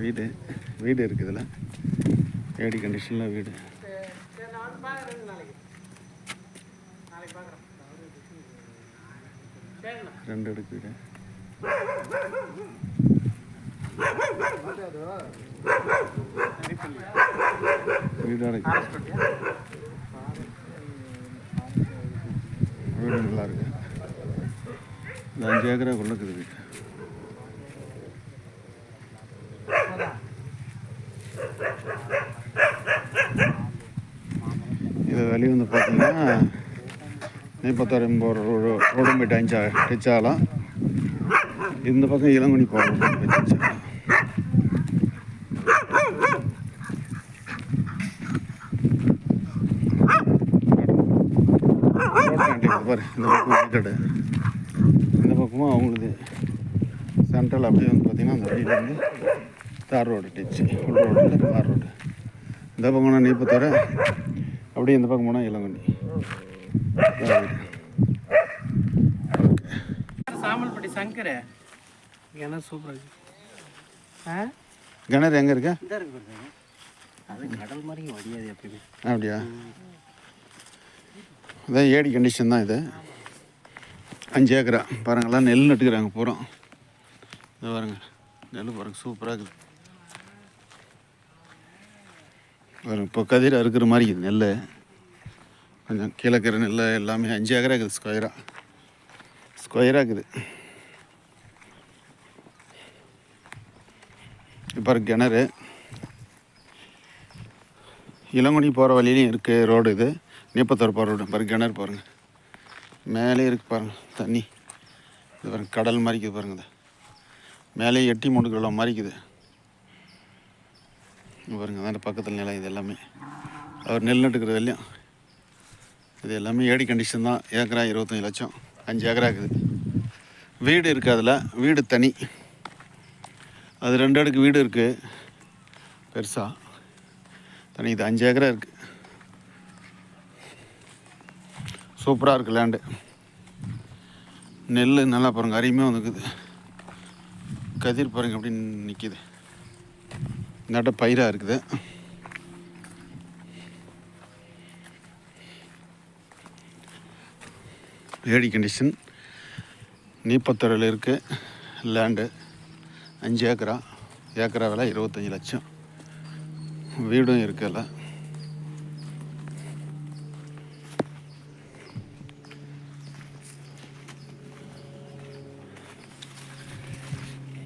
வீடு வீடு இருக்குது இதில் ஏடி கண்டிஷனில் வீடு. ரெண்டு அடுக்கு வீடு. வீடோட வீடு நல்லா இருக்கு. இந்த அஞ்சு ஏக்கராக்குள்ள இருக்குது வீட்டு இது வெளியே வந்து பார்த்தீங்கன்னா நெய்பத்தாறு போகிற ரோடு ரோடும் போயிட்டு அஞ்சா டச்சாலாம் இந்த பக்கம் இளங்குனி போகலாம் பாரு இந்த பக்கம் இந்த பக்கமும் அவங்களுது. சென்ட்ரல் அப்படியே வந்து பார்த்தீங்கன்னா அந்த வழியிலேருந்து தார் ரோடு டச்சு உள் ரோடில் தார் ரோடு இந்த பக்கம் போனால் நெய்பத்தாறு அப்படியே இந்த பக்கம் போனால் வீடு. சாமல்பட்டி சங்கர். என்ன சூப்பராக இருக்கு. ஆ? கிணறு எங்கே இருக்கா? அது கடல் மாதிரி வடியாது எப்பயுமே. அப்படியா? இதான் ஏடி கண்டிஷன் தான் இது. அஞ்சு ஏக்கரா. பாருங்களா நெல் நட்டுக்கிறாங்க பூரா. இது பாருங்க. நெல் பாருங்க சூப்பராக இருக்குது பாருங்க இப்போ கதிர் அறுக்கிற மாதிரி இருக்குது நெல் கொஞ்சம் கீழே இருக்கிற நெல் எல்லாமே அஞ்சு ஏக்கரா இருக்குது ஸ்கொயராக ஸ்கொயராக இருக்குது. இப்போ கிணறு. இளங்குடி போகிற வழியிலையும் இருக்குது ரோடு இது. நீப்பத்தூர் போகிற ரோடு. பாருங்க கிணறு பாருங்கள் மேலே இருக்குது பாருங்கள் தண்ணி. இது பாருங்கள் கடல் மாதிரி இருக்குது மேலே எட்டி மூணு கிலோ மாதிரி பாருங்கள் அதான் பக்கத்தில் நிலம் இது எல்லாமே. அவர் நெல் நட்டுக்கிறது இல்லையா இது எல்லாமே ஏடி கண்டிஷன் தான். ஏக்கரா இருபத்தஞ்சி லட்சம். அஞ்சு ஏக்கரா இருக்குது. வீடு இருக்குது அதில். வீடு தனி. அது ரெண்டு அடுக்கு வீடு இருக்குது பெருசாக தனி இது அஞ்சு ஏக்கரா இருக்குது சூப்பராக இருக்குது லேண்டு நெல் நல்லா பாருங்கள் அருமையாக வந்துக்குது. கதிர் பாருங்கள் அப்படின்னு நிற்கிது நட்ட பயிராக இருக்குது. ஏடி கண்டிஷன் நீப்பத்தரையில் இருக்குது லேண்டு அஞ்சு ஏக்கரா. ஏக்கரா விலை இருபத்தஞ்சி லட்சம். வீடும் இருக்குல்ல